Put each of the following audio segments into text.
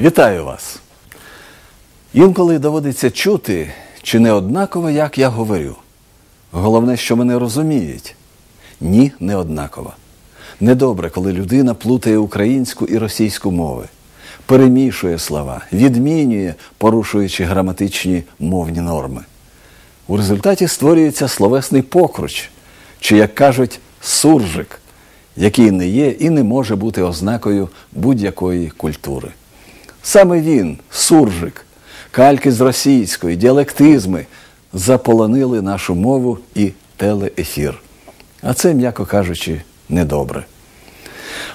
Вітаю вас! Інколи доводиться чути, чи не однаково, як я говорю. Головне, що мене розуміють. Ні, не однаково. Недобре, коли людина плутає українську і російську мови, перемішує слова, відмінює, порушуючи граматичні мовні норми. У результаті створюється словесний покруч, чи, як кажуть, суржик, який не є і не може бути ознакою будь-якої культури. Саме він, суржик, кальки з російської, діалектизми заполонили нашу мову і телеефір. А це, м'яко кажучи, недобре.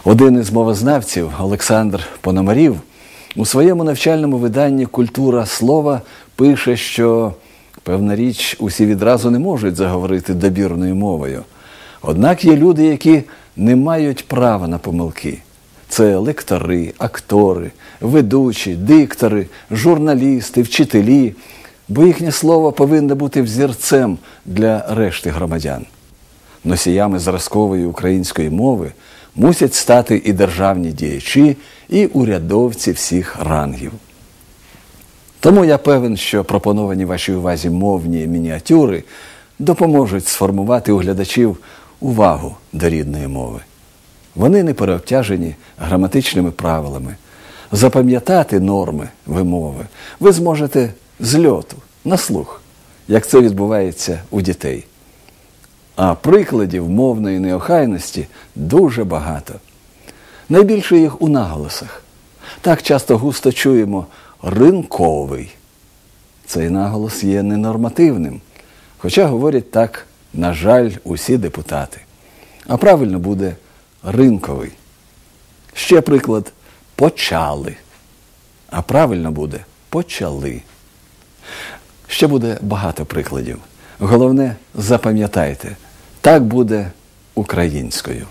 Один із мовознавців Олександр Пономарів у своєму навчальному виданні Культура слова пише, що певна річ усі відразу не можуть заговорити добірною мовою. Однак є люди, які не мають права на помилки. Це лектори, актори, ведучі, диктори, журналісти, вчителі, бо їхнє слово повинно бути взірцем для решти громадян. Носіями зразкової української мови мусять стати і державні діячі, і урядовці всіх рангів. Тому я певен, що пропоновані вашій увазі мовні мініатюри допоможуть сформувати у глядачів увагу до рідної мови. Вони не переобтяжені граматичними правилами. Запам'ятати норми вимови ви зможете з льоту, на слух, як це відбувається у дітей. А прикладів мовної неохайності дуже багато. Найбільше їх у наголосах. Так часто густо чуємо ринковий. Цей наголос є ненормативним, хоча говорять так, на жаль, усі депутати. А правильно буде ринковий. Ще приклад почали. А правильно буде почали. Ще буде багато прикладів. Головне, запам'ятайте, так буде українською.